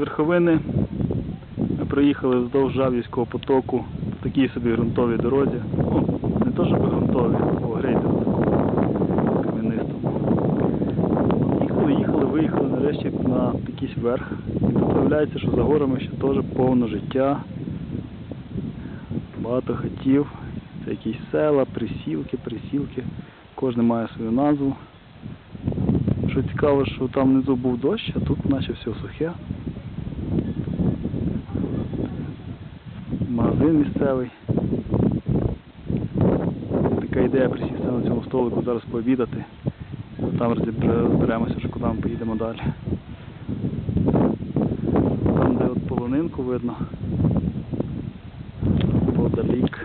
верховини. Ми проїхали вздовж Жав'ївського потоку в такій собі ґрунтовій дорозі. Ну, не то щоб ґрунтовій, грейдеру такому кам'янистому. Їхали, їхали, виїхали нарешті на якийсь верх. І виявляється, що за горами ще теж повно життя. Багато хатів. Це якісь села, присілки, присілки. Кожне має свою назву. Що цікаво, що там внизу був дощ, а тут наче все сухе. Магазин місцевий. Така ідея присісти на цьому столику зараз пообідати. Там розберемося, що куди ми поїдемо далі. Там, де от полонинку видно. Подалік.